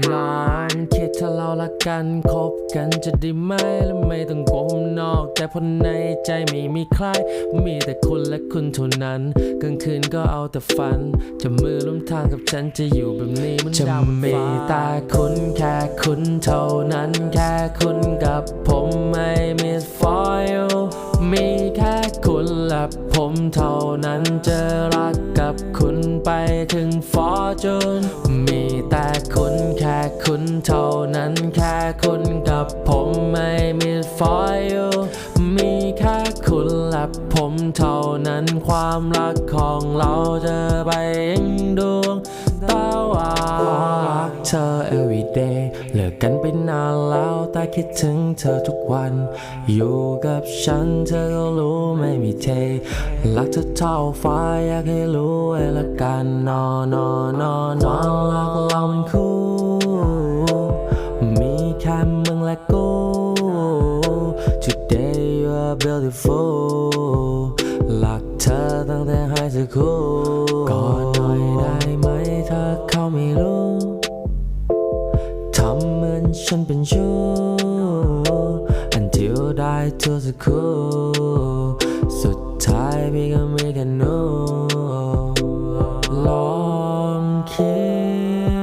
นอนคิดถ้าเราละกันคบกันจะด้ไหมและไม่ต้องโกหกนอก แต่พอในใจไม่มีใคร มีแต่คุณและคุณเท่านั้นกลางคืนก็เอาแต่ฝันจะมือร่วมทางกับฉันจะอยู่แบบนี้มันจะมีแต่คุณแค่คุณเท่านั้น แค่คุณกับผมไม่มี for you มี ผมเท่านั้นจะรักกับคุณไปถึง fortune มีแต่คุณแค่คุณเท่านั้นแค่คุณกับผมไม่มี for you มีแค่คุณและผมเท่านั้นความรักของเราจะไปยังดวงตาว่ารักเธอ everyday กันไปนานแล้วแต่คิดถึงเธอทุกวัน อยู่กับฉันเธอก็รู้ไม่มีเทรักเธอเท่าฟ้าอยากให้รู้ไว้ละกันนอนอนอนอนรักเรามันคู่ มีแค่มึงและกู Today you are beautiful รักเธอตั้งแต่ให้สคูก่ ฉันเป็นชู้ Until ได้เธอสักคู่สุดท้ายพี่ก็มีแค่หนูลองคิ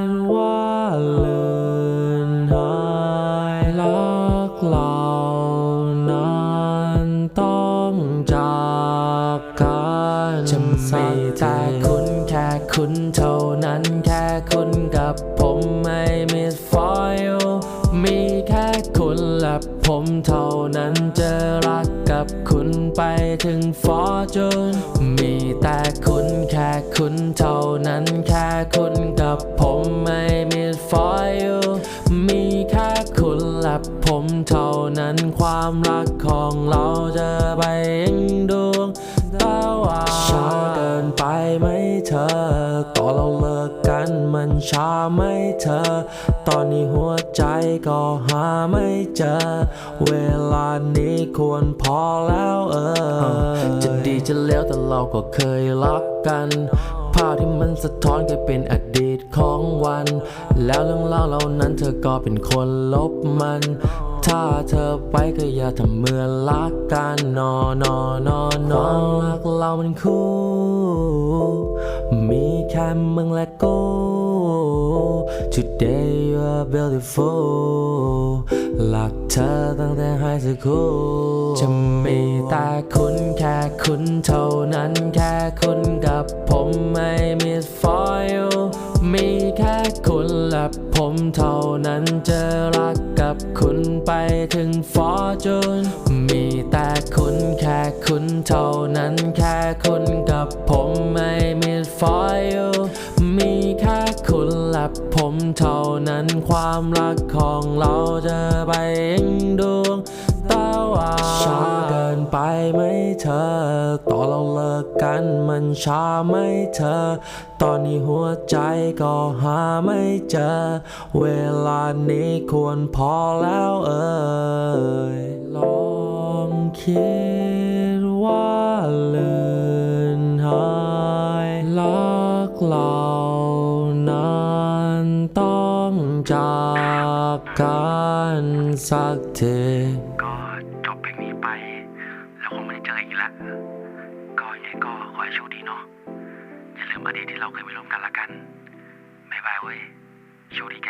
ดว่าเลือนหายรักเรานั้นต้องจากกันจะมีแต่คุณแคุณเท่านั้นแค่คุณกับผมไม่มี for you มีแค่คุณและผมเท่านั้นจะรักกับคุณไปถึง fortune มีแต่คุณแค่คุณเท่านั้นแค่คุณกับผมไม่มี for you มีแค่คุณและผมเท่านั้นความรักของเราจะไปยังดวงตาว่าช้าเกินไปไหมเธอ ตอนเราเลิกกันมันช้าไหมเธอ ตอนนี้หัวใจก็หาไม่เจอ เวลานี้ควรพอแล้วเออ จะดีจะเลวแต่เราก็เคยรักกันภาพที่มันสะท้อนกลายเป็นอดีตของวัน แล้วเรื่องเล่าเหล่านั้นเธอก็เป็นคนลบมัน ถ้าเธอไปก็อย่าทำเหมือนรักกันนอนอนอนอรักเรามันคู่ มีแค่มึงและกู Today you are beautiful รักเธอตั้งแต่ให้สคูลจะมีแต่คุณแค่คุณเท่านั้นแค่คุณกับผมไม่มี for you มีแค่คุณและผมเท่านั้นจะรักกับคุณไปถึง fortune มีแต่คุณแค่คุณเท่านั้นแค่คุณกับผม เท่านั้นความรักของเราจะไปยังดวงตาว่าช้าเกินไปไหมเธอ ต่อเราเลิกกันมันช้าไหมเธอ ตอนนี้หัวใจก็หาไม่เจอ เวลานี้ควรพอแล้วเอ่ยลองคิด กกันสักทีก็จบเพลงนี้ไป แล้วคงไม่ได้เจออีกแล้วก็ยังไงก็ขอให้โชคดีเนาะอย่าลืมอดีตที่เราเคยไปร่วมกันละกันบ๊ายบายเว้ยโชคดีแก